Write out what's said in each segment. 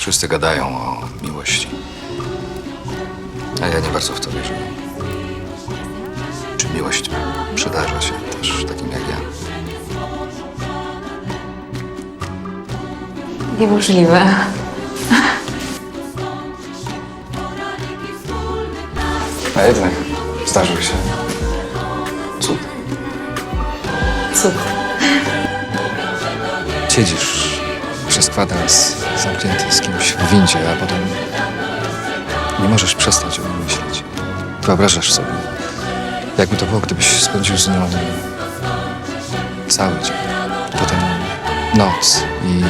Wszyscy gadają o miłości. A ja nie bardzo w to wierzę. Czy miłość przydarza się też takim jak ja? Niemożliwe. A jednak zdarzył się cud. Cud. Siedzisz przez kwadrans zamknięty z kimś w a potem nie możesz przestać o nim myśleć. Wyobrażasz sobie, jakby to było, gdybyś spędził z nią cały dzień, potem noc i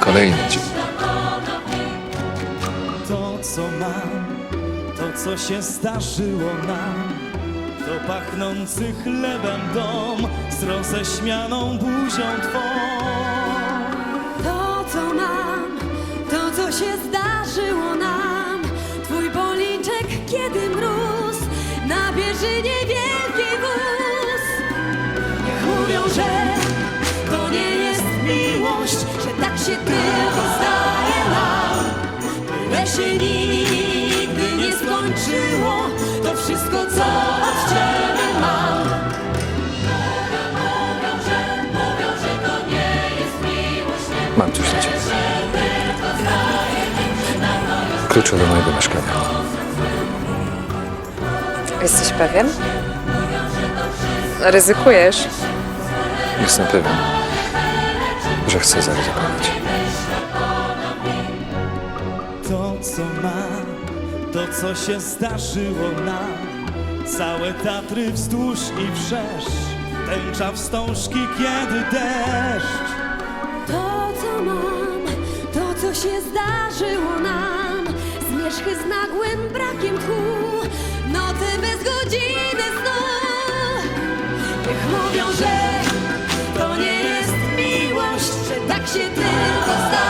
kolejny dzień. To, co mam, to, co się zdarzyło nam, to pachnący chlebem dom z roześmianą buzią twą. Się zdarzyło nam. Twój policzek, kiedy mróz na bieżynie wielkiej wóz. Niech mówią, że to nie jest miłość, że tak się tylko zdaje nam. Byle się nigdy nie skończyło, to wszystko, co od ciebie mam. Mam coś dla ciebie. Klucze do mojego mieszkania. Jesteś pewien? Ryzykujesz. Jestem pewien, że chcę zaryzykować. To, co mam, to, co się zdarzyło nam. Całe Tatry wzdłuż i wszerz, tęcza wstążki, kiedy deszcz. Zmierzchy z nagłym brakiem tchu. Nocy bez godziny snu. Niech mówią, że to nie jest miłość Że tak się tylko zdaje